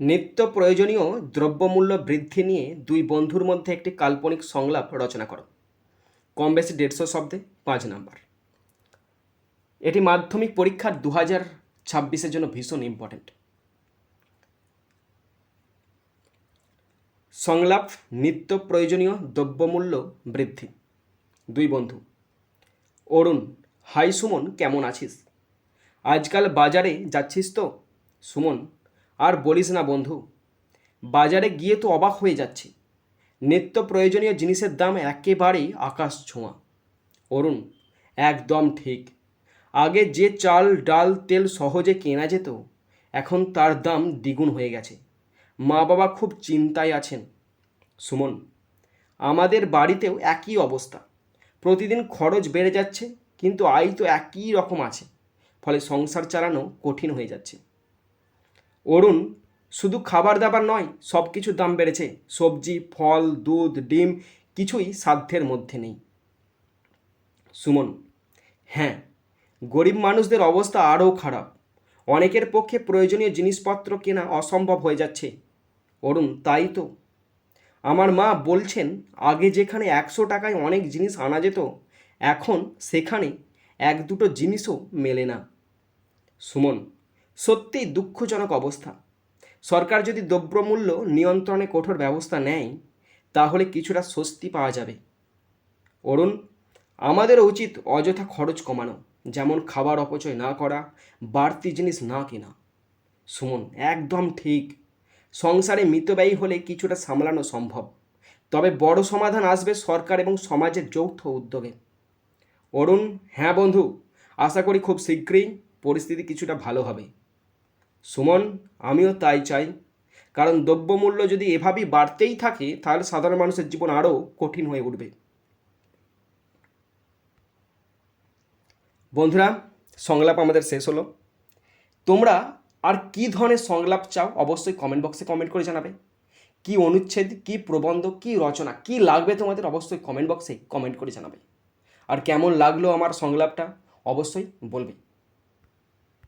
নিত্য প্রয়োজনীয় দ্রব্যমূল্য বৃদ্ধি নিয়ে দুই বন্ধুর মধ্যে একটি কাল্পনিক সংলাপ রচনা করো। কম বেশি দেড়শো শব্দে পাঁচ নাম্বার। এটি মাধ্যমিক পরীক্ষার দু হাজার ছাব্বিশের জন্য ভীষণ ইম্পর্ট্যান্ট সংলাপ, নিত্য প্রয়োজনীয় দ্রব্যমূল্য বৃদ্ধি। দুই বন্ধু। অরুণ, হাই সুমন, কেমন আছিস? আজকাল বাজারে যাচ্ছিস তো? সুমন আর বলিস না বন্ধু, বাজারে গিয়ে তো অবাক হয়ে যাচ্ছি। নিত্য প্রয়োজনীয় জিনিসের দাম একেবারেই আকাশ ছোঁয়া। অরুণ, একদম ঠিক। আগে যে চাল, ডাল, তেল সহজে কেনা যেত, এখন তার দাম দ্বিগুণ হয়ে গেছে। মা বাবা খুব চিন্তায় আছেন। সুমন, আমাদের বাড়িতেও একই অবস্থা। প্রতিদিন খরচ বেড়ে যাচ্ছে, কিন্তু আয় তো একই রকম আছে, ফলে সংসার চালানো কঠিন হয়ে যাচ্ছে। অরুণ, শুধু খাবার দাবার নয় সব কিছুর দাম বেড়েছে। সবজি, ফল, দুধ, ডিম, কিছুই সাধ্যের মধ্যে নেই। সুমন হ্যাঁ গরিব মানুষদের অবস্থা আরও খারাপ। অনেকের পক্ষে প্রয়োজনীয় জিনিসপত্র কেনা অসম্ভব হয়ে যাচ্ছে। অরুণ, তাই তো। আমার মা বলছেন, আগে যেখানে একশো টাকায় অনেক জিনিস আনা যেত, এখন সেখানে এক দুটো জিনিসও মেলে না। সুমন সত্যিই দুঃখজনক অবস্থা। সরকার যদি দ্রব্যমূল্য নিয়ন্ত্রণে কঠোর ব্যবস্থা নেয়, তাহলে কিছুটা স্বস্তি পাওয়া যাবে। অরুণ, আমাদের উচিত অযথা খরচ কমানো, যেমন খাবার অপচয় না করা, বাড়তি জিনিস না কেনা। সুমন, একদম ঠিক। সংসারে মিতব্যয়ী হলে কিছুটা সামলানো সম্ভব। তবে বড় সমাধান আসবে সরকার এবং সমাজের যৌথ উদ্যোগে। অরুণ হ্যাঁ বন্ধু, আশা করি খুব শীঘ্রই পরিস্থিতি কিছুটা ভালো হবে। সুমন, আমিও তাই চাই। কারণ দ্রব্যমূল্য যদি এভাবেই বাড়তেই থাকে, তাহলে সাধারণ মানুষের জীবন আরও কঠিন হয়ে উঠবে। বন্ধুরা, সংলাপ আমাদের শেষ হলো। তোমরা আর কি ধরনের সংলাপ চাও অবশ্যই কমেন্ট বক্সে কমেন্ট করে জানাবে। কি অনুচ্ছেদ, কি প্রবন্ধ, কি রচনা, কি লাগবে তোমাদের অবশ্যই কমেন্ট বক্সে কমেন্ট করে জানাবে। আর কেমন লাগল আমার সংলাপটা, অবশ্যই বলবে।